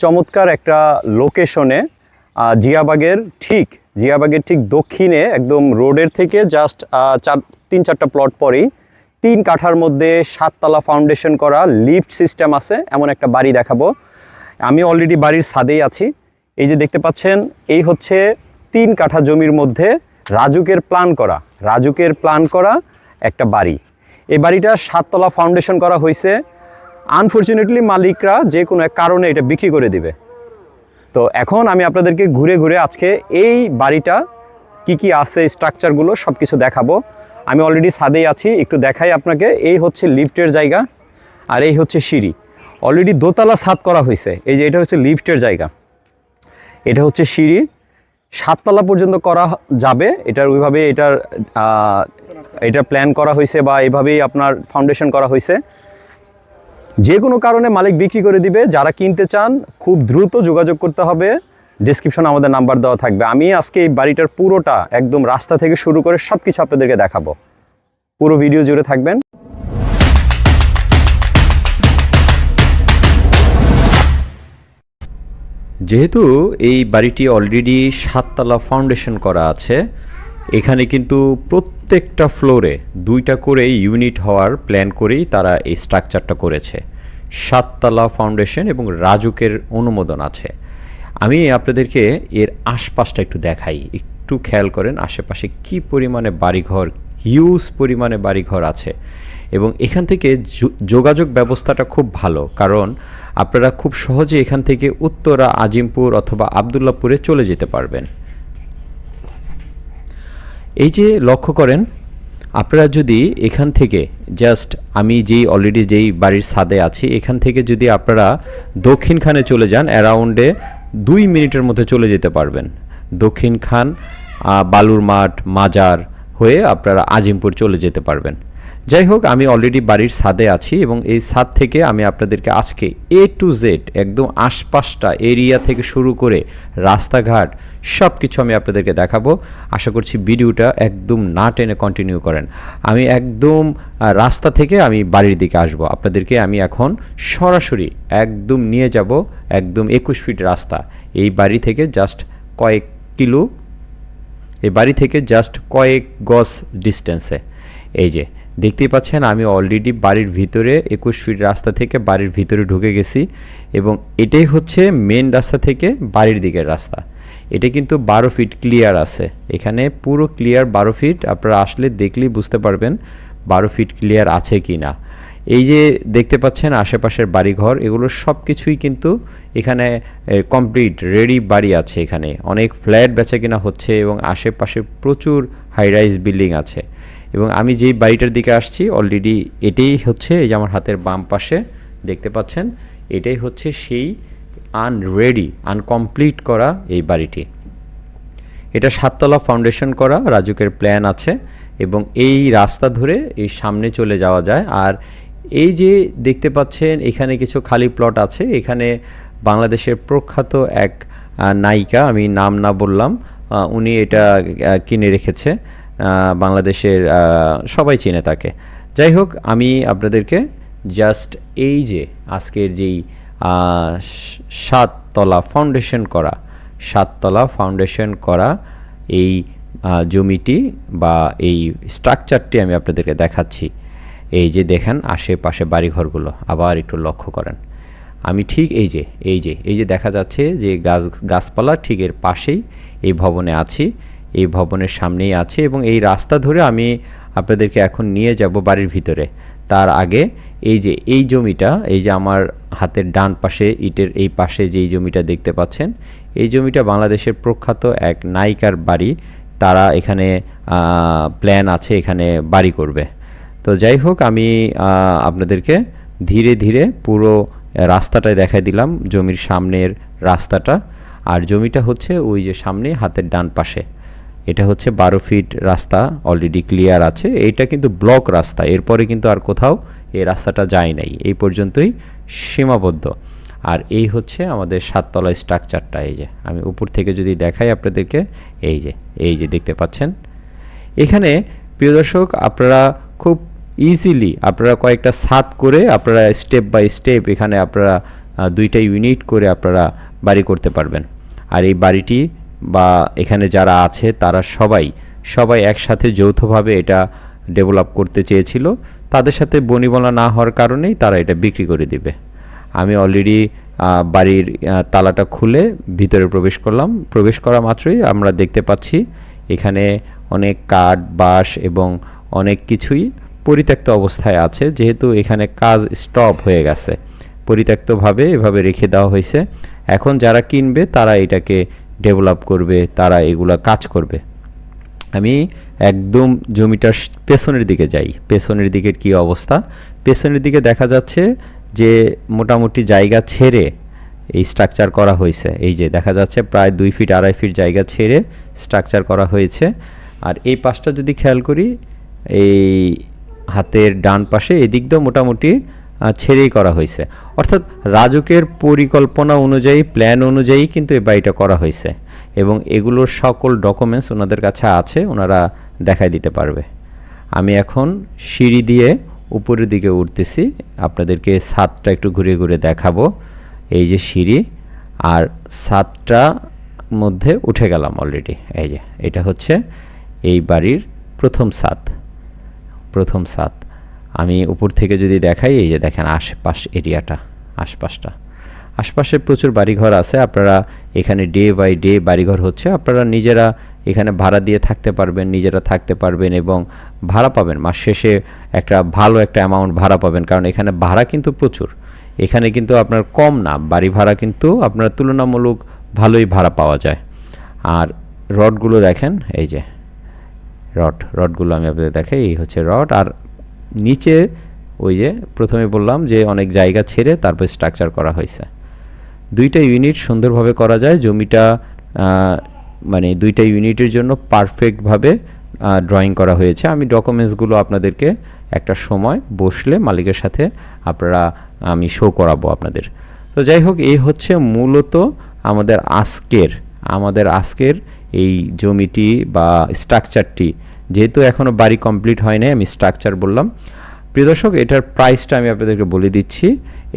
চমৎকার একটা লোকেশনে জিয়াবাগের ঠিক জিয়াবাগের ঠিক দক্ষিণে একদম রোডের থেকে জাস্ট চার, তিন চারটা প্লট পরেই তিন কাঠার মধ্যে সাততলা ফাউন্ডেশন করা লিফট সিস্টেম আছে, এমন একটা বাড়ি দেখাবো। আমি অলরেডি বাড়ির ছাদেই আছি। এই যে দেখতে পাচ্ছেন, এই হচ্ছে তিন কাঠা জমির মধ্যে রাজুকের প্ল্যান করা, রাজুকের প্ল্যান করা একটা বাড়ি। এই বাড়িটা সাততলা ফাউন্ডেশন করা হয়েছে আনফর্চুনেটলি মালিকরা যে কোনো এক কারণে এটা বিক্রি করে দিবে। তো এখন আমি আপনাদেরকে ঘুরে ঘুরে আজকে এই বাড়িটা কি কি আছে স্ট্রাকচারগুলো সব কিছু দেখাবো। আমি অলরেডি ছাদেই আছি, একটু দেখাই আপনাকে। এই হচ্ছে লিফটের জায়গা আর এই হচ্ছে সিঁড়ি। অলরেডি দোতলা ছাদ করা হয়েছে। এই যে এটা হচ্ছে লিফটের জায়গা। এটা হচ্ছে সিঁড়ি। সাততলা পর্যন্ত করা যাবে। এটার ওইভাবে এটার এটা প্ল্যান করা হয়েছে বা এভাবেই আপনার ফাউন্ডেশন করা হয়েছে। যে কোনো কারণে মালিক বিক্রি করে দিবে। যারা কিনতে চান, খুব দ্রুত যোগাযোগ করতে হবে। ডিসক্রিপশন আমাদের নাম্বার দেওয়া থাকবে। আমি আজকে এই বাড়িটার পুরোটা একদম রাস্তা থেকে শুরু করে সব কিছু আপনাদেরকে দেখাবো। পুরো ভিডিও জুড়ে থাকবেন। যেহেতু এই বাড়িটি অলরেডি সাততলা ফাউন্ডেশন করা আছে, এখানে কিন্তু প্রত্যেকটা ফ্লোরে দুইটা করে ইউনিট হওয়ার প্ল্যান করেই তারা এই স্ট্রাকচারটা করেছে। সাততলা ফাউন্ডেশন এবং রাজুকের অনুমোদন আছে। আমি আপনাদেরকে এর আশপাশটা একটু দেখাই। একটু খেয়াল করেন, আশেপাশে কি পরিমাণে বাড়িঘর হিউজ পরিমাণে বাড়িঘর আছে। এবং এখান থেকে যোগাযোগ ব্যবস্থাটা খুব ভালো। কারণ আপনারা খুব সহজে এখান থেকে উত্তরা, আজিমপুর অথবা আবদুল্লাপুরে চলে যেতে পারবেন। এই যে লক্ষ্য করেন আপনারা যদি এখান থেকে জাস্ট আমি যেই অলরেডি যেই বাড়ির ছাদে আছি, এখান থেকে যদি আপনারা দক্ষিণখানে চলে যান অ্যারাউন্ডে দুই মিনিটের মধ্যে চলে যেতে পারবেন। দক্ষিণখান বালুর মাঠ মাজার হয়ে আপনারা আজিমপুর চলে যেতে পারবেন। যাই হোক আমি অলরেডি বাড়ির ছাদে আছি এবং এই ছাদ থেকে আমি আপনাদেরকে আজকে এ টু জেড একদম আশপাশটা এরিয়া থেকে শুরু করে রাস্তাঘাট সব কিছু আমি আপনাদেরকে দেখাবো। আশা করছি ভিডিওটা একদম না টেনে কন্টিনিউ করেন। আমি একদম রাস্তা থেকে আমি বাড়ির দিকে আসব। আপনাদেরকে আমি এখন সরাসরি একদম নিয়ে যাব, একদম একুশ ফিট রাস্তা। এই বাড়ি থেকে জাস্ট কয়েক কিলো, এই বাড়ি থেকে জাস্ট কয়েক গজ ডিস্টেন্সে এই যে দেখতেই পাচ্ছেন, আমি অলরেডি বাড়ির ভিতরে একুশ ফিট রাস্তা থেকে বাড়ির ভিতরে ঢুকে গেছি এবং এটাই হচ্ছে মেন রাস্তা থেকে বাড়ির দিকের রাস্তা। এটা কিন্তু বারো ফিট ক্লিয়ার আছে। এখানে পুরো ক্লিয়ার বারো ফিট আপনারা আসলে দেখলেই বুঝতে পারবেন বারো ফিট ক্লিয়ার আছে কি না এই যে দেখতে পাচ্ছেন আশেপাশের বাড়িঘর, এগুলো সব কিছুই কিন্তু এখানে কমপ্লিট রেডি বাড়ি আছে এখানে। অনেক ফ্ল্যাট বেচা কিনা হচ্ছে এবং আশেপাশে প্রচুর হাই রাইজ বিল্ডিং আছে। এবং আমি যেই বাড়িটার দিকে আসছি অলরেডি এটাই হচ্ছে এই যে আমার হাতের বাম পাশে দেখতে পাচ্ছেন, এটাই হচ্ছে সেই আনরেডি আনকমপ্লিট করা এই বাড়িটি। এটা সাততলা ফাউন্ডেশন করা, রাজুকের প্ল্যান আছে এবং এই রাস্তা ধরে এই সামনে চলে যাওয়া যায়। আর এই যে দেখতে পাচ্ছেন, এখানে কিছু খালি প্লট আছে। এখানে বাংলাদেশের প্রখ্যাত এক নায়িকা, আমি নাম না বললাম উনি এটা কিনে রেখেছে। বাংলাদেশের সবাই চিনে তাকে। যাই হোক, আমি আপনাদেরকে জাস্ট এই যে আজকের যেই সাততলা ফাউন্ডেশন করা, সাততলা ফাউন্ডেশন করা এই জমিটি বা এই স্ট্রাকচারটি আমি আপনাদেরকে দেখাচ্ছি। এই যে দেখেন আশেপাশে বাড়িঘরগুলো, আবার একটু লক্ষ্য করেন। আমি ঠিক এই যে এই যে এই যে দেখা যাচ্ছে যে গাছ, গাছপালা ঠিক এর পাশেই এই ভবনে আছি। এই ভবনের সামনেই আছে এবং এই রাস্তা ধরে আমি আপনাদেরকে এখন নিয়ে যাব বাড়ির ভিতরে। তার আগে এই যে এই জমিটা, এই যে আমার হাতের ডান পাশে, ইটের এই পাশে যেই জমিটা দেখতে পাচ্ছেন, এই জমিটা বাংলাদেশের প্রখ্যাত এক নায়িকার বাড়ি। তারা এখানে প্ল্যান আছে এখানে বাড়ি করবে। তো যাই হোক, আমি আপনাদেরকে ধীরে ধীরে পুরো রাস্তাটায় দেখাই দিলাম, জমির সামনের রাস্তাটা। আর জমিটা হচ্ছে ওই যে সামনে হাতের ডান পাশে। এটা হচ্ছে বারো ফিট রাস্তা অলরেডি ক্লিয়ার আছে। এইটা কিন্তু ব্লক রাস্তা, এরপরে কিন্তু আর কোথাও এই রাস্তাটা যায় নাই। এই পর্যন্তই সীমাবদ্ধ। আর এই হচ্ছে আমাদের সাততলা স্ট্রাকচারটা এই যে। আমি উপর থেকে যদি দেখাই আপনাদেরকে, এই যে এই যে দেখতে পাচ্ছেন। এখানে, প্রিয় দর্শক, আপনারা খুব ইজিলি আপনারা কয়েকটা সাত করে আপনারা স্টেপ বাই স্টেপ এখানে আপনারা দুইটা ইউনিট করে আপনারা বাড়ি করতে পারবেন। আর এই বাড়িটি বা এখানে যারা আছে, তারা সবাই সবাই একসাথে যৌথভাবে এটা ডেভেলপ করতে চেয়েছিল। তাদের সাথে বনিবনা না হওয়ার কারণেই তারা এটা বিক্রি করে দিবে। আমি অলরেডি বাড়ির তালাটা খুলে ভিতরে প্রবেশ করলাম। প্রবেশ করা মাত্রই আমরা দেখতে পাচ্ছি এখানে অনেক কাঠ, বাঁশ এবং অনেক কিছুই পরিত্যক্ত অবস্থায় আছে। যেহেতু এখানে কাজ স্টপ হয়ে গেছে, পরিত্যক্তভাবে এভাবে রেখে দেওয়া হয়েছে। এখন যারা কিনবে, তারা এটাকে ডেভেলপ করবে, তারা এগুলা কাজ করবে। আমি একদম জমিটার পেছনের দিকে যাই। পেছনের দিকের কি অবস্থা? পেছনের দিকে দেখা যাচ্ছে যে মোটামুটি জায়গা ছেড়ে এই স্ট্রাকচার করা হয়েছে। এই যে দেখা যাচ্ছে প্রায় দুই ফিট আড়াই ফিট জায়গা ছেড়ে স্ট্রাকচার করা হয়েছে। আর এই পাশটা যদি খেয়াল করি, এই হাতের ডান পাশে এদিক দিয়েও মোটামুটি ছেড়েই করা হয়েছে। অর্থাৎ রাজুকের পরিকল্পনা অনুযায়ী প্ল্যান অনুযায়ী কিন্তু এই বাড়িটা করা হয়েছে। এবং এগুলোর সকল ডকুমেন্টস ওনাদের কাছে আছে, ওনারা দেখাই দিতে পারবে। আমি এখন সিঁড়ি দিয়ে উপরের দিকে উঠতেছি। আপনাদেরকে ছাদটা একটু ঘুরে ঘুরে দেখাবো। এই যে সিঁড়ি, আর ছাদটা মধ্যে উঠে গেলাম অলরেডি এই যে, এটা হচ্ছে এই বাড়ির প্রথম ছাদ। প্রথম সাত আমি উপর থেকে যদি দেখাই, এই যে দেখেন আশপাশ এরিয়াটা, আশপাশটা। আশপাশে প্রচুর বাড়িঘর আছে, আপনারা এখানে ডে বাই ডে বাড়িঘর হচ্ছে, আপনারা নিজেরা এখানে ভাড়া দিয়ে থাকতে পারবেন, নিজেরা থাকতে পারবেন এবং ভাড়া পাবেন। মাস শেষে একটা ভালো একটা অ্যামাউন্ট ভাড়া পাবেন, কারণ এখানে ভাড়া কিন্তু প্রচুর। এখানে কিন্তু আপনার কম না, বাড়ি ভাড়া কিন্তু আপনার তুলনামূলক ভালোই ভাড়া পাওয়া যায়। আর রডগুলো দেখেন, এই যে রড, রডগুলো আমি আপনাদের দেখাই, এই হচ্ছে রড। আর নিচে ওই যে প্রথমে বললাম যে অনেক জায়গা ছেড়ে তারপর স্ট্রাকচার করা হয়েছে। দুইটা ইউনিট সুন্দরভাবে করা যায়, জমিটা মানে দুইটা ইউনিটের জন্য পারফেক্টভাবে ড্রয়িং করা হয়েছে। আমি ডকুমেন্টসগুলো আপনাদেরকে একটা সময় বসলে মালিকের সাথে আপনারা, আমি শো করাবো আপনাদের। তো যাই হোক, এই হচ্ছে মূলত আমাদের আজকের আমাদের আজকের এই জমিটি বা স্ট্রাকচারটি যেহেতু এখনও বাড়ি কমপ্লিট হয় নাই, আমি স্ট্রাকচার বললাম। প্রিয় দর্শক, এটার প্রাইসটা আমি আপনাদেরকে বলে দিচ্ছি।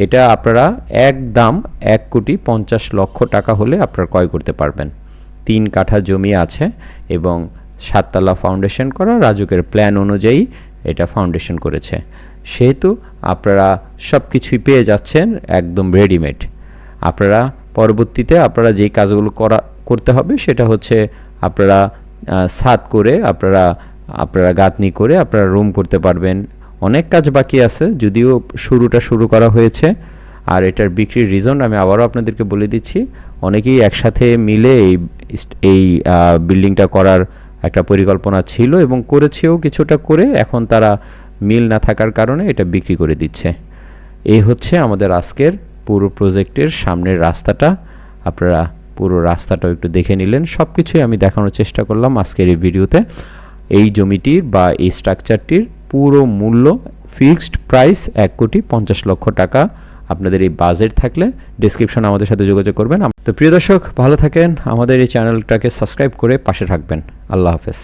এটা আপনারা এক দাম এক কোটি পঞ্চাশ লক্ষ টাকা হলে আপনারা ক্রয় করতে পারবেন। তিন কাঠা জমি আছে এবং সাততলা ফাউন্ডেশন করা, রাজুকের প্ল্যান অনুযায়ী এটা ফাউন্ডেশন করেছে। সেহেতু আপনারা সব কিছুই পেয়ে যাচ্ছেন একদম রেডিমেড আপনারা পরবর্তীতে আপনারা যেই কাজগুলো করা, করতে হবে সেটা হচ্ছে আপনারা ছাদ করে আপনারা আপনারা গাঁথনি করে আপনারা রুম করতে পারবেন। অনেক কাজ বাকি আছে, যদিও শুরুটা শুরু করা হয়েছে। আর এটার বিক্রির রিজন আমি আবারও আপনাদেরকে বলে দিচ্ছি, অনেকেই একসাথে মিলে এই এই বিল্ডিংটা করার একটা পরিকল্পনা ছিল এবং করেছেও কিছুটা করে, এখন তারা মিল না থাকার কারণে এটা বিক্রি করে দিচ্ছে। এই হচ্ছে আমাদের আজকের পুরো প্রজেক্টের সামনের রাস্তাটা। আপনারা পুরো রাস্তাটাও একটু দেখে নিলেন। সব কিছুই আমি দেখানোর চেষ্টা করলাম আজকের এই ভিডিওতে। এই জমিটির বা এই স্ট্রাকচারটির পুরো মূল্য ফিক্সড প্রাইস এক কোটি পঞ্চাশ লক্ষ টাকা। আপনাদের এই বাজেট থাকলে ডিসক্রিপশন আমাদের সাথে যোগাযোগ করবেন। তো প্রিয় দর্শক, ভালো থাকেন। আমাদের এই চ্যানেলটাকে সাবস্ক্রাইব করে পাশে থাকবেন। আল্লাহ হাফেজ।